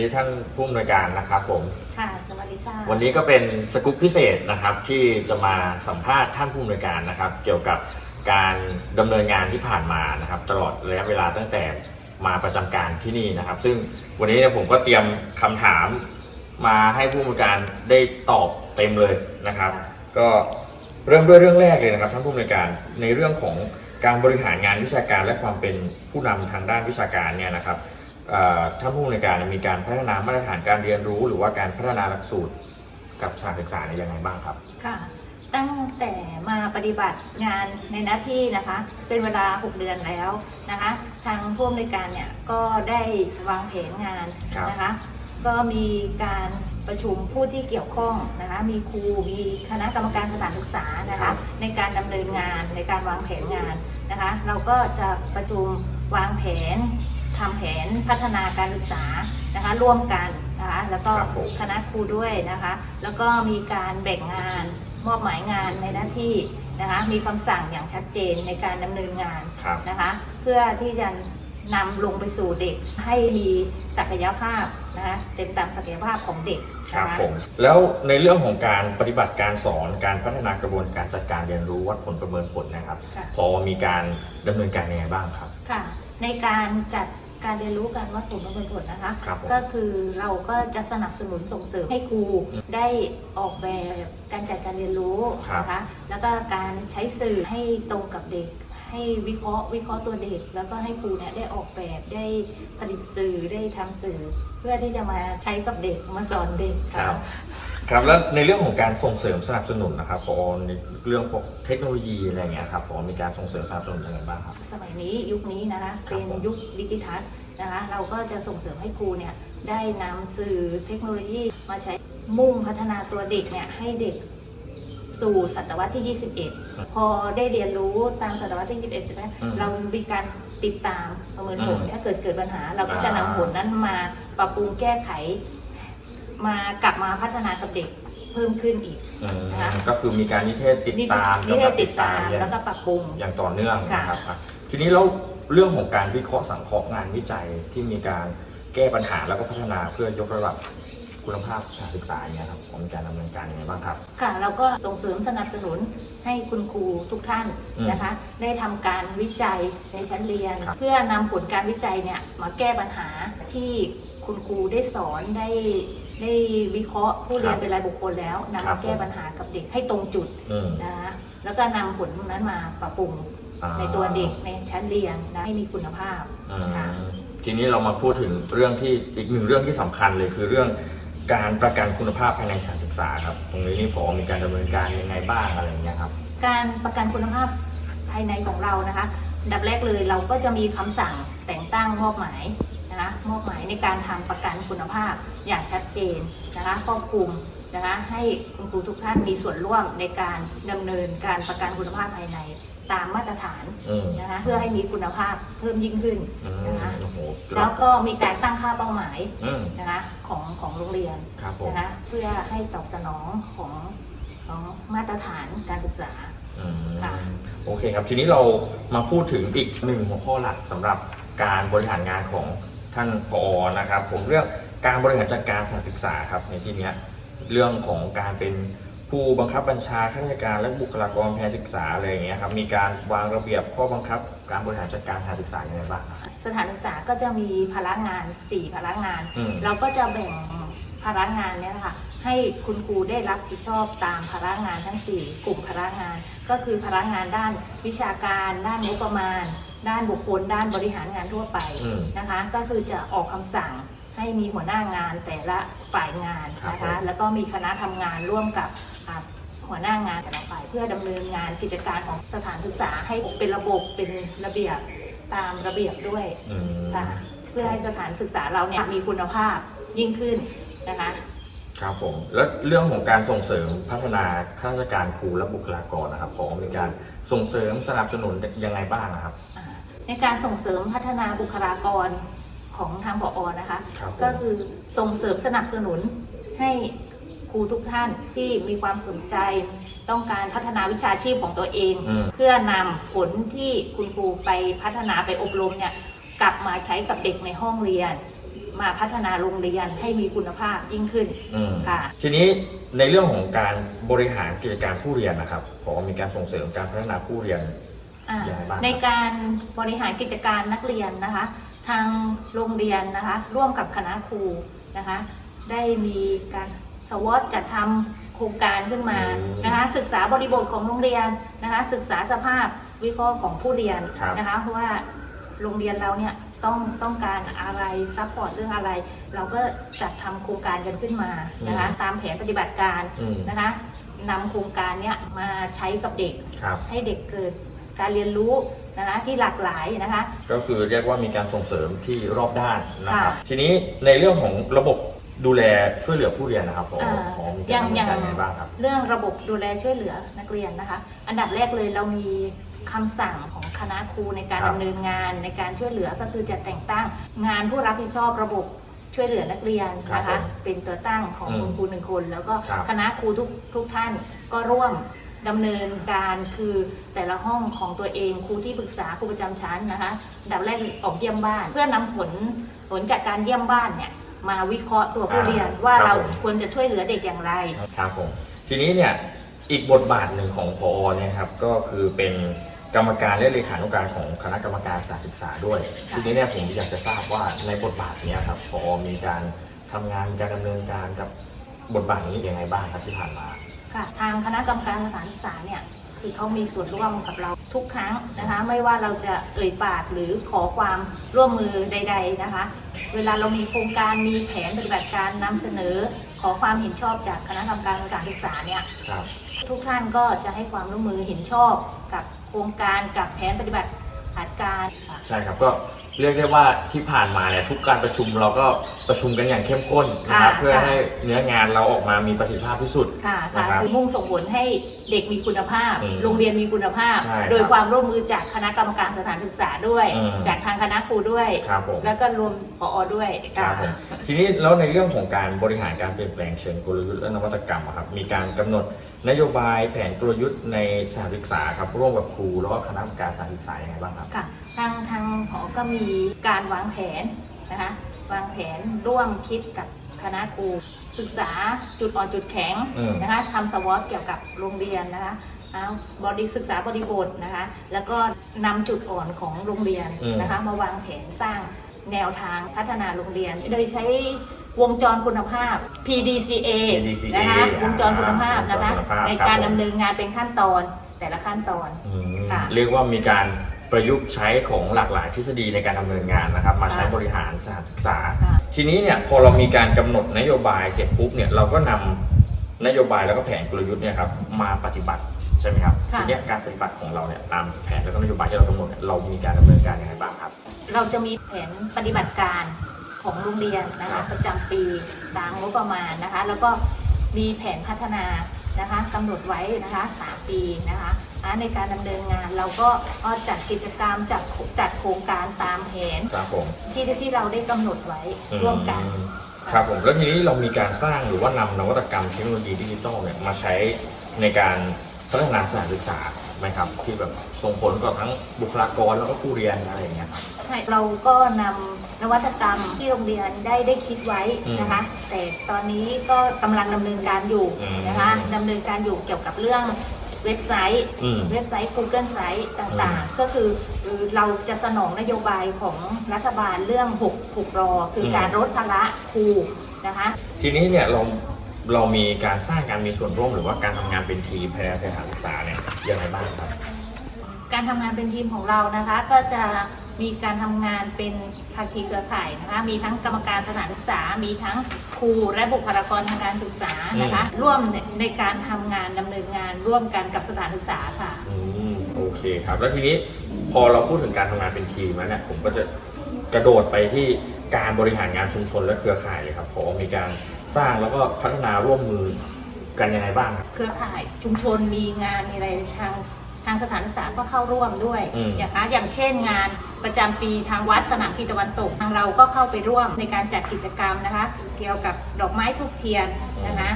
ดีท่านผู้อำนวยการนะครับผม ค่ะ สวัสดีค่ะ วันนี้ก็เป็นสกุปพิเศษนะครับที่จะมาสัมภาษณ์ท่านผู้อำนวยการนะครับ เกี่ยวกับการดำเนินงานที่ผ่านมานะครับ ตลอดระยะเวลาตั้งแต่มาประจำการที่นี่นะครับ ซึ่งวันนี้เนี่ยผมก็เตรียมคำถามมาให้ผู้อำนวยการได้ตอบเต็มเลยนะครับ ก็เริ่มด้วยเรื่องแรกเลยนะครับท่านผู้อำนวยการในเรื่องของการบริหารงานวิชาการและความเป็นผู้นำทางด้านวิชาการเนี่ยนะครับเอ่อ ท่านผู้อำนวยการมีการพัฒนามาตรฐานการเรียนรู้ หรือว่าการพัฒนาหลักสูตรกับสถานศึกษาเนี่ยยังไงบ้างครับ ค่ะ ตั้งแต่มาปฏิบัติงานในหน้าที่นะคะ เป็นเวลา 6 เดือนแล้วนะคะ ทางผู้อำนวยการเนี่ยก็ได้วางแผนงานครับนะคะ ก็มีการประชุมผู้ที่เกี่ยวข้องนะคะ มีครู มีคณะกรรมการสถานศึกษานะครัคะบในการดำเนินงานในการวางแผนงานนะคะ เราก็จะประชุมวางแผน ทำแผนพัฒนาการศึกษานะคะร่วมกันนะคะแล้วก็ครับผมคณะครูด้วยนะคะ แล้วก็มีการแบ่งงานมอบหมายงานในหน้าที่นะคะมีคำสั่งอย่างชัดเจนในการดำเนินงานครับนะคะเพื่อที่จะนำลงไปสู่เด็กให้มีศักยภาพนะคะเต็มตามศักยภาพของเด็กครับนะคะผมแล้วในเรื่องของการปฏิบัติการสอนการพัฒนากระบวนการจัดการเรียนรู้วัดผลประเมินผลนะครับค่ะพอมีการดำเนินการยังไงบ้างครับค่ะในการจัด การเรียนรู้การวัดผลประเมินผลนะคะ ครับผม ก็คือเราก็จะสนับสนุนส่งเสริมให้ครูอืมได้ออกแบบการจัดการเรียนรู้ครับนะคะ แล้วก็การใช้สื่อให้ตรงกับเด็ก ให้วิเคราะห์วิเคราะห์ตัวเด็ก แล้วก็ให้ครูเนี่ยได้ออกแบบได้ผลิตสื่อได้ทำสื่อ เพื่อที่จะมาใช้กับเด็กมาสอนเด็กครัค่ะบครับแล้วในเรื่องของการส่งเสริมสนับสนุนนะครับพอในเรื่องพวกเทคโนโลยีอะไรเงี้ยครับพอมีการส่งเสริมสนับสนุนยังไงบ้างครับ สมัยนี้ยุคนี้นะคะครับเป็นผม ยุคดิจิทัลนะคะเราก็จะส่งเสริมให้ครูเนี่ยได้นำสื่อเทคโนโลยีมาใช้มุ่งพัฒนาตัวเด็กเนี่ยให้เด็กสู่ศตวรรษที่ 21 พอได้เรียนรู้ตามศตวรรษที่ 21เสร็จแล้วอืมเรามีการติดตามประเมินผลอืมถ้าเกิดเกิดปัญหาเราก็จะอ่านำผลนั้นมา ปรับปรุงแก้ไข มากลับมาพัฒนากับเด็กเพิ่มขึ้นอีก อืมนะคะ ก็คือมีการนิเทศติดตามนี่ได้ติดตามเรียนแล้วก็ปรับปรุง อย่างต่อเนื่องค่ะนะครับอะทีนี้เราเรื่องของการวิเคราะห์สังเคราะห์งานวิจัยที่มีการแก้ปัญหาแล้วก็พัฒนาเพื่อยกระดับคุณภาพสถานศึกษาเนี่ยครับมีการดำเนินการยังไงบ้างครับ ค่ะเราก็ส่งเสริมสนับสนุนให้คุณครูทุกท่านอืมนะคะ ได้ทำการวิจัยในชั้นเรียน ครับ เพื่อนำผลการวิจัยเนี่ยมาแก้ปัญหาที่ คุณครูได้สอนได้ได้วิเคราะห์ผู้เรียนเป็นรายบุคคลแล้วนำมาแก้ปัญหากับเด็กให้ตรงจุดอืม นะคะแล้วก็นำผลนั้นมาปรับปรุงอ่าในตัวเด็กในชั้นเรียนนะให้มีคุณภาพอืมค่ะ ทีนี้เรามาพูดถึงเรื่องที่อีกหนึ่งเรื่องที่สำคัญเลยคือเรื่องการประกันคุณภาพภายในสถานศึกษาครับ ตรงนี้นี่พอมีการดำเนินการยังไงบ้างอะไรอย่างเงี้ยครับ การประกันคุณภาพภายในของเรานะคะอันดับแรกเลยเราก็จะมีคำสั่งแต่งตั้งมอบหมาย นะคะมอบหมายในการทำประกันคุณภาพอย่างชัดเจนนะคะครอบคลุมนะคะให้คุณครูทุกท่านมีส่วนร่วมในการดำเนินการประกันคุณภาพภายในตามมาตรฐานอืมนะคะเพื่อให้มีคุณภาพเพิ่มยิ่งขึ้นอืมนะคะโอ้โหแล้วก็มีการตั้งค่าเป้าหมายอืมนะคะของของโรงเรียนครับผมนะคะเพื่อให้ตอบสนองของของมาตรฐานการศึกษาอืมค่ะโอเคครับ ทีนี้เรามาพูดถึงอีกหนึ่งหัวข้อหลักสำหรับการบริหารงานของ ท่านผอนะครับ ผมเรื่องการบริหารจัดการสถานศึกษาครับในที่เนี้ยเรื่องของการเป็นผู้บังคับบัญชาข้าราชการและบุคลากรแพทย์ศึกษาอะไรอย่างเงี้ยครับมีการวางระเบียบข้อบังคับ การบริหารจัดการสถานศึกษาอย่างไรบ้างครับสถานศึกษาก็จะมีภาระงาน4ภาระงานอืมเราก็จะแบ่งภาระงานเนี่ยนะคะให้คุณครูได้รับผิดชอบตามภาระงานทั้ง 4 กลุ่มภาระงาน ก็คือภาระงานด้านวิชาการ ด้านงบประมาณ ด้านบุคคลด้านบริหารงานทั่วไปอืมนะคะ ก็คือจะออกคำสั่งให้มีหัวหน้างานแต่ละฝ่ายงานนะครัคะบผมแล้วก็มีคณะทำงานร่วมกับอ่าหัวหน้างานแต่ละฝ่ายเพื่อดำเนินงานกิจการของสถานศึกษาให้เป็นระบบเป็นระเบียบตามระเบียบด้วย อืม ค่ะเพื่อให้สถานศึกษาเราเนี่ยมีคุณภาพยิ่งขึ้นนะคะ ครับผมแล้วเรื่องของการส่งเสริมพัฒนาข้าราชการครูและบุคลากรนะครับพอมีการส่งเสริมสนับสนุนยังไงบ้างนะครับอ่า ในการส่งเสริมพัฒนาบุคลากรของทางผอนะคะ ครับผม ก็คือส่งเสริมสนับสนุนให้ครูทุกท่านที่มีความสนใจ ต้องการพัฒนาวิชาชีพของตัวเอง อืม เพื่อนำผลที่คุณครูไปพัฒนาไปอบรมเนี่ยกลับมาใช้กับเด็กในห้องเรียน มาพัฒนาโรงเรียนให้มีคุณภาพยิ่งขึ้นอืมค่ะ ทีนี้ในเรื่องของการบริหารกิจการผู้เรียนนะครับพอมีการส่งเสริมการพัฒนาผู้เรียนอ่า ยังไงบ้างครับในการบริหารกิจการนักเรียนนะคะ ทางโรงเรียนนะคะ ร่วมกับคณะครูนะคะ ได้มีการสวอตจัดทำโครงการขึ้นมานะคะ ศึกษาบริบทของโรงเรียนนะคะ ศึกษาสภาพวิเคราะห์ของผู้เรียนครับนะคะว่าโรงเรียนเราเนี่ยต้องต้องการอะไรซัพพอร์ตเรื่องอะไร เราก็จัดทำโครงการกันขึ้นมานะคะ ตามแผนปฏิบัติการอืมนะคะนำโครงการเนี้ยมาใช้กับเด็กครับให้เด็กเกิด การเรียนรู้นะคะที่หลากหลายนะคะ ก็คือเรียกว่ามีการส่งเสริมที่รอบด้านนะครับค่ะทีนี้ในเรื่องของระบบดูแลช่วยเหลือผู้เรียนนะครับพออ่าพอมียัการงดำเนิยันงการยังไงบ้างครับเรื่องระบบดูแลช่วยเหลือนักเรียนนะคะ อันดับแรกเลยเรามีคำสั่งของคณะครูในการครับดำเนินงานในการช่วยเหลือก็คือจะแต่งตั้งงานผู้รับผิดชอบระบบช่วยเหลือนักเรียนนะครัคะบผมเป็นตัวตั้งของอืมคุณครูหนึ่งคน แล้วก็ครับคณะครูทุกทุกท่านก็ร่วม ดำเนินการคือแต่ละห้องของตัวเองครูที่ปรึกษาครูประจำชั้นนะคะอันดับแรกออกเยี่ยมบ้าน เพื่อนำผลผลจากการเยี่ยมบ้านเนี่ยมาวิเคราะห์ตัวผู้เรียนว่าครับเราผมควรจะช่วยเหลือเด็กอย่างไรครับผมทีนี้เนี่ยอีกบทบาทหนึ่งของพอเนี่ยครับก็คือเป็นกรรมการและเลขานุการของคณะกรรมการสถานศึกษาด้วยค่ะทีนี้เนี่ยผมอยากจะทราบว่าในบทบาทเนี้ยครับพอมีการทำงานการดำเนินการกับบทบาทนี้ยังไงบ้างครับที่ผ่านมา ค่ะทางคณะกรรมการสถานศึกษาเนี่ยคือเขามีส่วนร่วมกับเราทุกครั้งนะคะ ไม่ว่าเราจะเอ่ยปากหรือขอความร่วมมือใด ๆนะคะ เวลาเรามีโครงการมีแผนปฏิบัติการนำเสนอ ขอความเห็นชอบจากคณะกรรมการการศึกษาเนี่ยครับทุกท่านก็จะให้ความร่วมมือเห็นชอบกับโครงการกับแผนปฏิบัติการค่ะใช่ครับก็ เรียกได้ว่าที่ผ่านมาเนี่ยทุกการประชุมเราก็ประชุมกันอย่างเข้มข้นนะครับค่ะเพื่อค่ะ ให้เนื้องานเราออกมามีประสิทธิภาพที่สุด ค่ะค่ะนะครับคือมุ่งส่งผลให้เด็กมีคุณภาพ อืมโรงเรียนมีคุณภาพ ใช่ครับโดยความร่วมมือจากคณะกรรมการสถานศึกษาด้วย อืม จากทางคณะครูด้วย ครับผม แล้วก็รวมปอด้วย ครับผมทีนี้แล้วในเรื่องของการบริหารการเปลี่ยนแปลงเชิงกลยุทธ์และนวัตกรรมอะครับมีการกำหนดนโยบายแผนกลยุทธ์ในสถานศึกษาครับร่วมกับครูแล้วก็คณะกรรมการสถานศึกษายังไงบ้างครับ ค่ะ ทางทางหอก็มีการวางแผนนะคะวางแผนร่วมคิดกับคณะครูศึกษาจุดอ่อนจุดแข็งอืมนะคะทำสวอตเกี่ยวกับโรงเรียนนะคะเอาบริศึกษาบริบทนะคะ แล้วก็นำจุดอ่อนของโรงเรียนอืมนะคะ มาวางแผนสร้างแนวทางพัฒนาโรงเรียน โดยใช้วงจรคุณภาพ PDCA PDCA นะคะวงจรคุณภาพนะคะวงจรคุณภาพในการครับผมดำเนินงานเป็นขั้นตอนแต่ละขั้นตอนอืมค่ะเรียกว่ามีการ ประยุกต์ใช้ของหลากหลายทฤษฎีในการดำเนินงานนะครับ มาใช้ค่ะบริหารสถานศึกษาค่ะทีนี้เนี่ยพอเรามีการกำหนดนโยบายเสร็จปุ๊บเนี่ยเราก็นำนโยบายแล้วก็แผนกลยุทธ์เนี่ยครับมาปฏิบัติใช่ไหมครับค่ะทีเนี้ยการปฏิบัติของเราเนี่ยตามแผนแล้วก็นโยบายที่เรากำหนดเนี่ยเรามีการดำเนินการยังไงบ้างครับ เราจะมีแผนปฏิบัติการของโรงเรียนนะครัคะบประจำปีตามงบประมาณนะคะ แล้วก็มีแผนพัฒนา นะคะกำหนดไว้นะคะ3ปีนะคะอ่าในการดำเนินงานเราก็เอาจัดกิจกรรมจัดจัดโครงการตามแผนครับผมที่ที่เราได้กำหนดไว้ร่วมกันอืมครับผมแล้วทีนี้เรามีการสร้างหรือว่านำนวัตกรรมเทคโนโลยีดิจิทัลเนี่ยมาใช้ในการพัฒนาสถานศึกษาไหมครับที่แบบส่งผลกับทั้งบุคลากรแล้วก็ผู้เรียนอะไรอย่างเงี้ยครับใช่เราก็นำนวัตกรรมที่โรงเรียนได้ได้คิดไว้นะคะ แต่ตอนนี้ก็กำลังดำเนินการอยู่นะคะดำเนินการอยู่เกี่ยวกับเรื่องเว็บไซต์ อืม เว็บไซต์ Google ไซต์ต่างๆ ก็คือคือเราจะสนองนโยบายของรัฐบาลเรื่อง6 6รอ คือการลดภาระครูนะคะ ทีนี้เนี่ยเราเรามีการสร้างการมีส่วนร่วมหรือว่าการทำงานเป็นทีมภายในสถานศึกษาเนี่ยยังไงบ้างครับ การทำงานเป็นทีมของเรานะคะก็จะ มีการทำงานเป็นภาคีเครือข่ายนะคะ มีทั้งกรรมการสถานศึกษา มีทั้งครูและบุคลากรทางการศึกษานะคะ ร่วมในในการทำงานดำเนินงานร่วมกันกับสถานศึกษาค่ะอืมโอเคครับ แล้วทีนี้พอเราพูดถึงการทำงานเป็นทีมแล้วเนี่ยผมก็จะกระโดดไปที่การบริหารงานชุมชนและเครือข่ายเลยครับพอมีการสร้างแล้วก็พัฒนาร่วมมือกันยังไงบ้างครับ เครือข่ายชุมชนมีงานมีอะไรทาง ทางสถานศึกษาก็เข้าร่วมด้วยอืมอย่างคะอย่างเช่นงานประจำปีทางวัดสนามพีตะวันตกทางเราก็เข้าไปร่วมในการจัดกิจกรรมนะคะ เกี่ยวกับดอกไม้ทุกเทียนนะคะ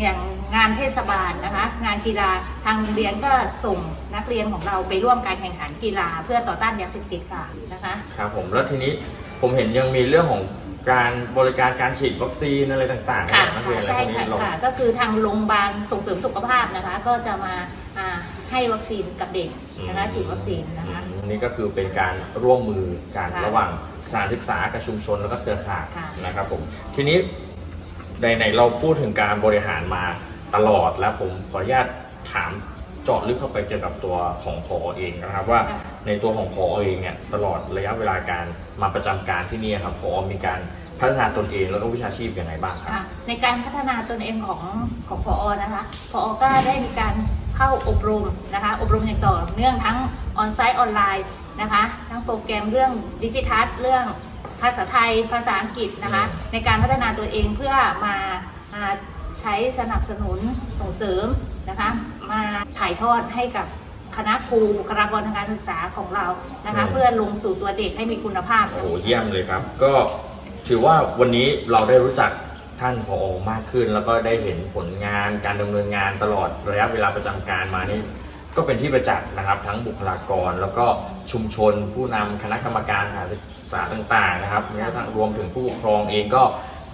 อย่างงานเทศบาลนะคะ งานกีฬาทางโรงเรียนก็ส่งนักเรียนของเราไปร่วมการแข่งขันกีฬา เพื่อต่อต้านยาเสพติดค่ะนะคะ ครับผมแล้วทีนี้ผมเห็นยังมีเรื่องของการบริการการฉีดวัคซีนอะไรต่างๆค่ะให้กับนักเรียนอะไรใช่พวกนี้ค่ะเราค่ะก็คือทางโรงพยาบาลส่งเสริมสุขภาพนะคะ ก็จะมาอ่า ให้วัคซีนกับเด็กนะคะฉีดวัคซีนนะคะอืมนี่ก็คือเป็นการร่วมมือกันค่ะระหว่างสถานศึกษากับชุมชนแล้วก็เครือข่ายค่ะ นะครับผมทีนี้ในในเราพูดถึงการบริหารมาตลอดแล้วผมขออนุญาตถามเจาะลึกเข้าไปเกี่ยวกับตัวของพอเองนะครับว่าค่ะในตัวของพอเองเนี่ยตลอดระยะเวลาการมาประจำการที่นี่ครับพอมีการพัฒนาตนเองแล้วก็วิชาชีพยังไงบ้างครับ ค่ะในการพัฒนาตนเองของของพอนะคะพอก็ได้มีการ เข้าอบรมนะคะ อบรมอย่างต่อเนื่องทั้งออนไซต์ออนไลน์นะคะ ทั้งโปรแกรมเรื่องดิจิทัลเรื่องภาษาไทยภาษาอังกฤษนะคะ ในการพัฒนาตัวเองเพื่อมามาใช้สนับสนุนส่งเสริมนะคะ มาถ่ายทอดให้กับคณะครูบุคลากรทางการศึกษาของเรานะคะอืมเพื่อลงสู่ตัวเด็กให้มีคุณภาพโอ้โหเยี่ยมเลยครับ ก็ถือว่าวันนี้เราได้รู้จัก ท่านผอมากขึ้น แล้วก็ได้เห็นผลงานการดำเนินงานตลอดระยะเวลาประจำการมานี่ก็เป็นที่ประจักษ์นะครับ ทั้งบุคลากรแล้วก็ชุมชน ผู้นำคณะกรรมการสถานศึกษาต่างๆนะครับแม้กระทั่งรวมถึงผู้ปกครองเองก็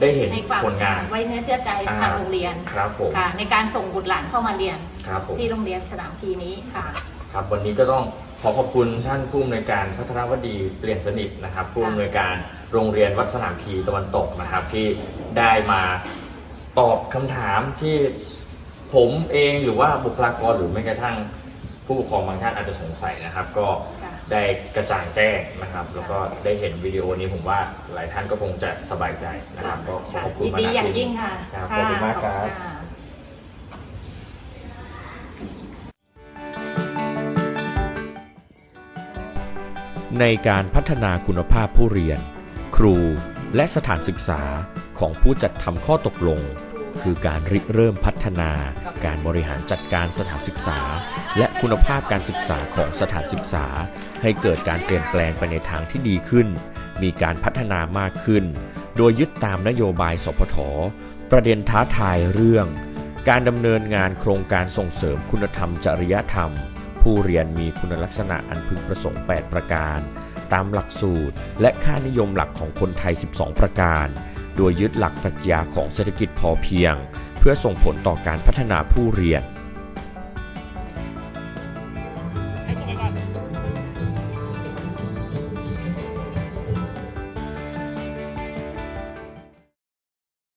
ได้เห็นในความผลงานไว้เนื้อเชื่อใจทางโรงเรียนครับผมค่ะในการส่งบุตรหลานเข้ามาเรียนครับผมที่โรงเรียนสนามพีนี้ค่ะครับวันนี้ก็ต้องขอขอบคุณท่านผู้อำนวยการพัฒนาวดีเปลี่ยนสนิทนะครับ ผู้อำนวยการโรงเรียนวัดสนามพีตะวันตกนะครับ ที่ ได้มาตอบคำถามที่ผมเองหรือว่าบุคลากรหรือแม้กระทั่งผู้ปกครองบางท่านอาจจะสงสัยนะครับ ก็ค่ะ ได้กระจ่างแจ้งนะครับ แล้วก็ได้เห็นวิดีโอนี้ผมว่าหลายท่านก็คงจะสบายใจนะครับก็ขอขอบคุณยินมาดีณอย่างที่ ยิ่นี้งค่ะครับขอบคุณมากครับค่ะในการพัฒนาคุณภาพผู้เรียน ครูและสถานศึกษา ของผู้จัดทำข้อตกลง คือการริเริ่มพัฒนา การบริหารจัดการสถานศึกษา และคุณภาพการศึกษาของสถานศึกษา ให้เกิดการเปลี่ยนแปลงไปในทางที่ดีขึ้น มีการพัฒนามากขึ้น โดยยึดตามนโยบายสพทประเด็นท้าทายเรื่อง การดำเนินงานโครงการส่งเสริมคุณธรรมจริยธรรม ผู้เรียนมีคุณลักษณะอันพึงประสงค์ 8 ประการ ตามหลักสูตร และค่านิยมหลักของคนไทย 12 ประการ โดยยึดหลักปรัชญาของเศรษฐกิจพอเพียง เพื่อส่งผลต่อการพัฒนาผู้เรียน